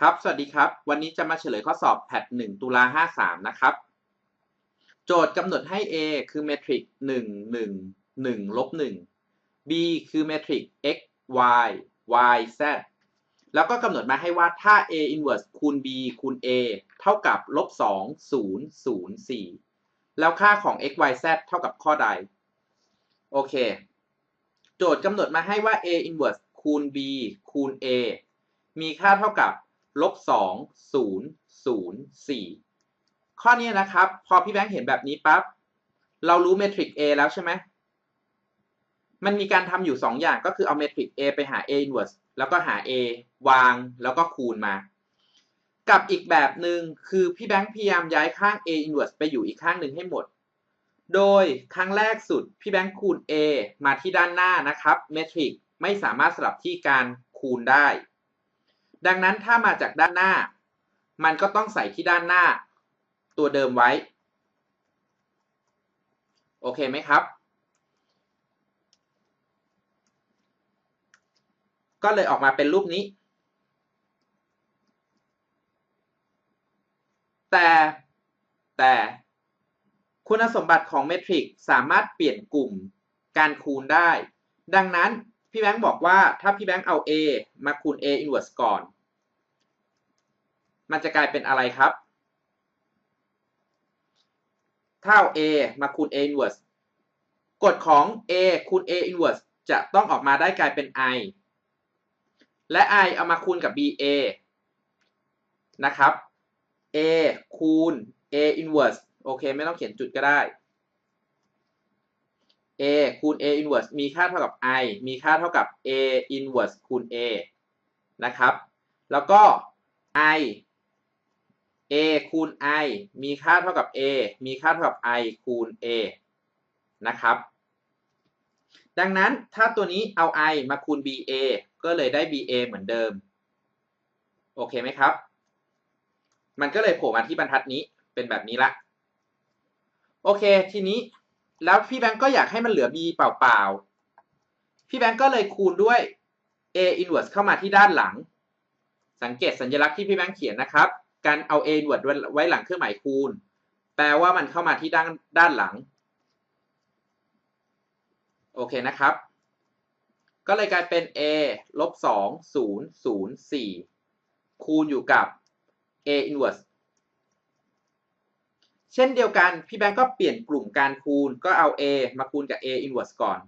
ครับ สวัสดีครับ วันนี้จะมาเฉลยข้อสอบแพท1ตุลา53นะครับ โจทย์กำหนดให้ A คือเมทริก1 1 1ลบ1 B คือเมทริก x y y z แล้วก็กำหนดมาให้ว่าถ้า A inverse คูณ B คูณ A เท่ากับลบ2 0 0 4แล้วค่าของ x y z เท่ากับข้อใด โอเค โจทย์กำหนดมาให้ว่า A inverse คูณ B คูณ A มีค่าเท่ากับ ลบสองศูนย์ศูนย์สี่ข้อนี้นะครับ พอพี่แบงค์เห็นแบบนี้ปั๊บเรารู้เมทริก A แล้วใช่ไหมมันมีการทำอยู่ 2 อย่างก็คือเอาเมทริก A ไปหา A inverse แล้วก็หา A วางแล้วก็คูณมา กับอีกแบบหนึ่งคือพี่แบงค์พยายามย้ายข้าง A inverse ไปอยู่อีกข้างหนึ่งให้หมด โดยครั้งแรกสุดพี่แบงค์คูณ A มาที่ด้านหน้านะครับเมทริกไม่สามารถสลับที่การคูณได้ ดังนั้นถ้ามาจากด้านหน้า มันก็ต้องใส่ที่ด้านหน้า ตัวเดิมไว้ โอเคไหมครับ ก็เลยออกมาเป็นรูปนี้ แต่แต่คุณสมบัติของเมทริกสามารถเปลี่ยนกลุ่มการคูณได้ ดังนั้นพี่แบงค์บอกว่าถ้าพี่แบงค์เอา A มาคูณ A inverse ก่อน มันจะกลายเป็นอะไรครับ ถ้าเอา A มาคูณ A inverse กฎของ A คูณ A inverse จะต้องออกมาได้กลายเป็น I และ I เอามาคูณกับ BA นะครับ A คูณ A inverse โอเค ไม่ต้องเขียนจุดก็ได้ a คูณ a inverse มีค่าเท่ากับ i มีค่าเท่ากับ a inverse คูณ a นะครับ แล้วก็ i a คูณ i มีค่าเท่ากับ a มีค่าเท่ากับ i คูณ a นะครับ ดังนั้นถ้าตัวนี้เอา i มาคูณ ba ก็เลยได้ ba เหมือนเดิม โอเคไหมครับ มันก็เลยโผล่มาที่บรรทัดนี้เป็นแบบนี้ละ โอเค ทีนี้แล้วพี่แบงก์ก็อยากให้มันเหลือ b เปล่าๆ พี่แบงก์ก็เลยคูณด้วย a inverse เข้ามาที่ด้านหลัง สังเกตสัญลักษณ์ที่พี่แบงก์เขียนนะครับ การเอา a inverse ไว้หลังเครื่องหมายคูณ แปลว่ามันเข้ามาที่ด้านด้านหลัง โอเคนะครับ ก็เลยกลายเป็น a ลบสองศูนย์ศูนย์สี่คูณอยู่กับ a inverse เช่นเดียวกัน พี่แบงก์ก็เปลี่ยนกลุ่มการคูณก็เอา a มาคูณกับ a inverse ก่อน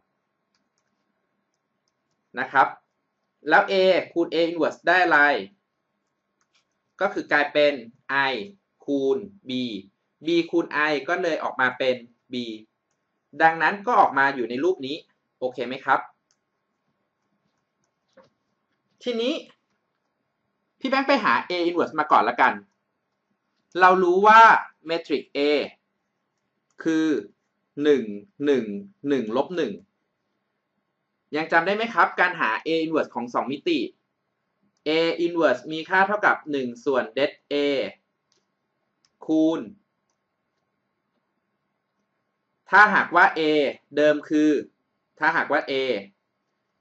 นะครับ แล้ว a คูณ a inverse ได้อะไร ก็คือกลายเป็น i คูณ b b คูณ i ก็เลยออกมาเป็น b ดังนั้นก็ออกมาอยู่ในรูปนี้ โอเคไหมครับ ทีนี้ พี่แบงค์ไปหา a inverse มาก่อนละกัน เรารู้ว่าเมทริก A คือ 1 1 1ลบ1ยังจำได้ไหมครับ การหา A inverse ของ 2 มิติ A inverse มีค่าเท่ากับ 1 ส่วน det A คูณ ถ้าหากว่า A เดิมคือ ถ้าหากว่า A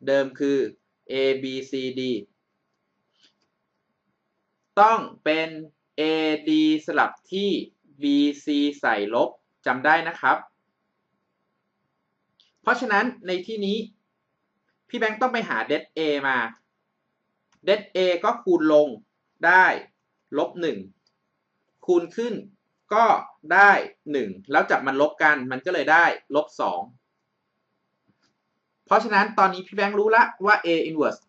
เดิมคือ A B C D ต้องเป็น AD สลับที่ BC ใส่ลบจำได้นะครับ เพราะฉะนั้นในที่นี้ พี่แบงค์ต้องไปหา det A มา det A ก็คูณลงได้ลบ1คูณขึ้นก็ได้ 1 แล้วจับมันลบกันมันก็เลยได้ลบ2เพราะฉะนั้นตอนนี้พี่แบงค์รู้ละว่า A inverse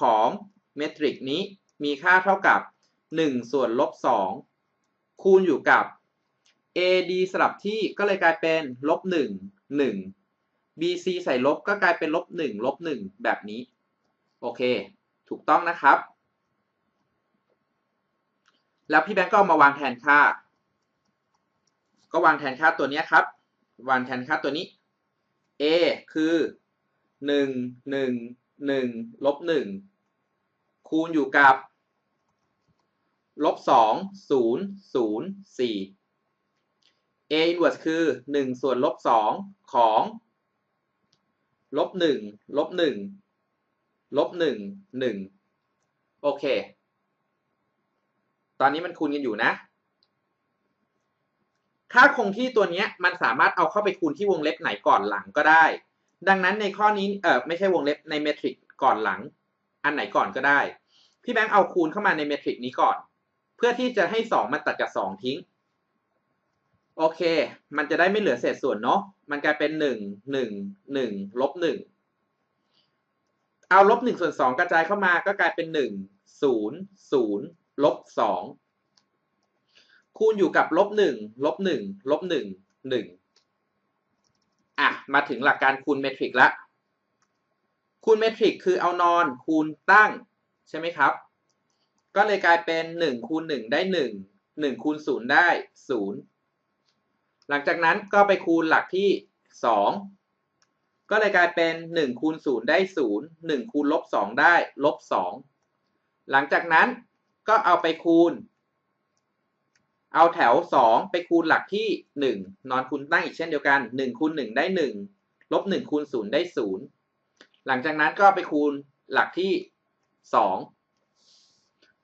ของเมทริกนี้มีค่าเท่ากับ 1 ส่วนลบ 2 คูณอยู่กับ AD สลับที่ก็เลยกลายเป็นลบหนึ่งหนึ่ง BC ใส่ลบก็กลายเป็นลบหนึ่งลบหนึ่งแบบนี้ โอเค ถูกต้องนะครับ แล้วพี่แบงก์ก็มาวางแทนค่า ก็วางแทนค่าตัวนี้ครับ วางแทนค่าตัวนี้ A คือหนึ่งหนึ่งหนึ่งลบหนึ่งคูณอยู่กับลบสองศูนย์ศูนย์สี่ a inverse คือหนึ่งส่วนลบสองของลบหนึ่งลบหนึ่ง ลบหนึ่งหนึ่งโอเค ตอนนี้มันคูณกันอยู่นะ ค่าคงที่ตัวนี้มันสามารถเอาเข้าไปคูณที่วงเล็บไหนก่อนหลังก็ได้ ดังนั้นในข้อนี้เออไม่ใช่วงเล็บในเมทริกก่อนหลัง อันไหนก่อนก็ได้ พี่แบงค์เอาคูณเข้ามาในเมทริกนี้ก่อน เพื่อที่จะให้สองมันตัดกับสองทิ้ง โอเค มันจะได้ไม่เหลือเศษส่วนเนาะ มันกลายเป็นหนึ่งหนึ่งหนึ่งลบหนึ่ง เอาลบหนึ่งส่วนสองกระจายเข้ามาก็กลายเป็นหนึ่งศูนย์ศูนย์ลบสองคูณอยู่กับลบหนึ่งลบหนึ่งลบหนึ่งหนึ่งอะ มาถึงหลักการคูณเมทริกละ คูณเมทริกคือเอานอนคูณตั้ง ใช่ไหมครับ ก็เลยกลายเป็นหนึ่งคูณหนึ่งได้หนึ่งหนึ่งคูณศูนย์ได้ศูนย์หลังจากนั้นก็ไปคูณหลักที่สอง ก็เลยกลายเป็นหนึ่งคูณศูนย์ได้ศูนย์หนึ่งคูณลบสองได้ลบสองหลังจากนั้นก็เอาไปคูณ เอาแถวสองไปคูณหลักที่หนึ่งนอนคูณตั้งอีกเช่นเดียวกันหนึ่งคูณหนึ่งได้หนึ่งลบหนึ่งคูณศูนย์ได้ศูนย์หลังจากนั้นก็ไปคูณหลักที่สอง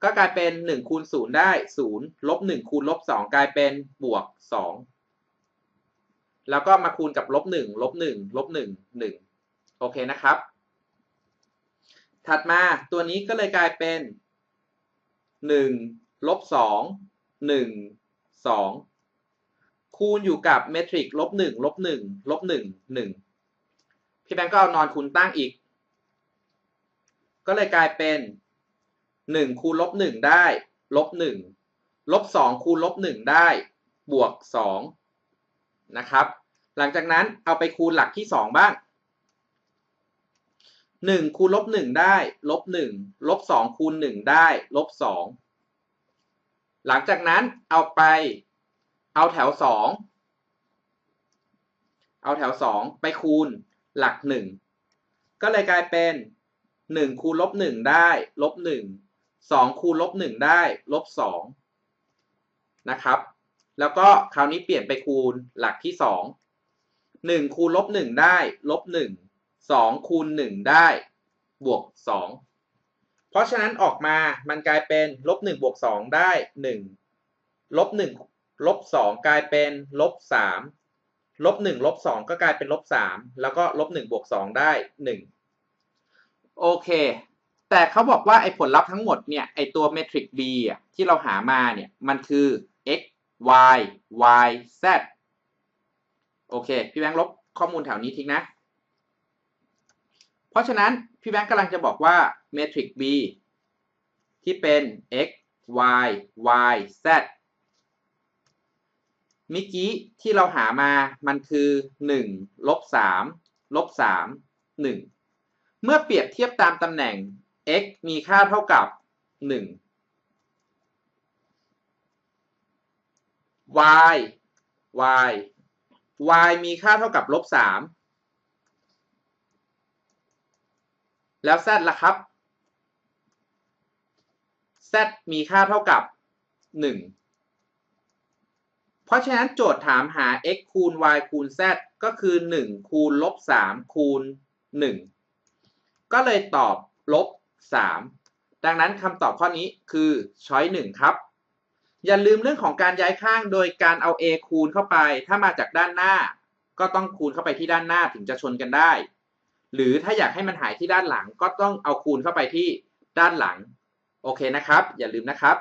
ก็กลายเป็นหนึ่งคูณศูนย์ได้ศูนย์ลบหนึ่งคูณลบสองกลายเป็นบวกสอง แล้วก็มาคูณกับลบหนึ่งลบหนึ่งลบหนึ่งหนึ่งโอเคนะครับ ถัดมาตัวนี้ก็เลยกลายเป็นหนึ่งลบสองหนึ่งสองคูณอยู่กับเมทริกลบหนึ่งลบหนึ่งลบหนึ่งหนึ่งพี่แบงก์ก็เอานอนคูณตั้งอีก ก็เลยกลายเป็นหนึ่งคูณลบหนึ่งได้ลบหนึ่งลบสองคูณลบหนึ่งได้ บวกสอง นะครับ หลังจากนั้นเอาไปคูณหลักที่สองบ้างหนึ่งคูณลบหนึ่งได้ลบหนึ่งลบสองคูณหนึ่งได้ลบสองหลังจากนั้นเอาไปเอาแถวสองเอาแถวสองไปคูณหลักหนึ่งก็เลยกลายเป็นหนึ่งคูณลบหนึ่งได้ลบหนึ่งสองคูณลบหนึ่งได้ลบสองนะครับ แล้วก็คราวนี้เปลี่ยนไปคูณหลักที่สองหนึ่งคูณลบหนึ่งได้ลบหนึ่งสองคูณหนึ่งได้บวกสองเพราะฉะนั้นออกมามันกลายเป็นลบหนึ่งบวกสองได้หนึ่งลบหนึ่งลบสองกลายเป็นลบสามลบหนึ่งลบสองก็กลายเป็นลบสามแล้วก็ลบหนึ่งบวกสองได้หนึ่งโอเค แต่เขาบอกว่าไอ้ผลลัพธ์ทั้งหมดเนี่ยไอ้ตัวเมทริก b อะที่เราหามาเนี่ยมันคือ x y y z โอเค พี่แบงค์ลบข้อมูลแถวนี้ทิ้งนะ เพราะฉะนั้น พี่แบงค์กำลังจะบอกว่าเมทริก b ที่เป็น x y y z มื่อกี้ที่เราหามามันคือ1ลบ3ลบ3 1 เมื่อเปรียบเทียบตามตำแหน่ง x มีค่าเท่ากับ 1 y y y มีค่าเท่ากับลบ3แล้ว z ล่ะครับ z มีค่าเท่ากับ 1 เพราะฉะนั้นโจทย์ถามหา x คูณ y คูณ z ก็คือ 1 คูณลบ 3 คูณ 1 ก็เลยตอบลบ 3 ดังนั้นคำตอบข้อนี้คือช้อย 1 ครับ อย่าลืมเรื่องของการย้ายข้างโดยการเอา a คูณเข้าไป ถ้ามาจากด้านหน้า ก็ต้องคูณเข้าไปที่ด้านหน้าถึงจะชนกันได้ หรือถ้าอยากให้มันหายที่ด้านหลังก็ต้องเอาคูณเข้าไปที่ด้านหลัง โอเคนะครับ อย่าลืมนะครับ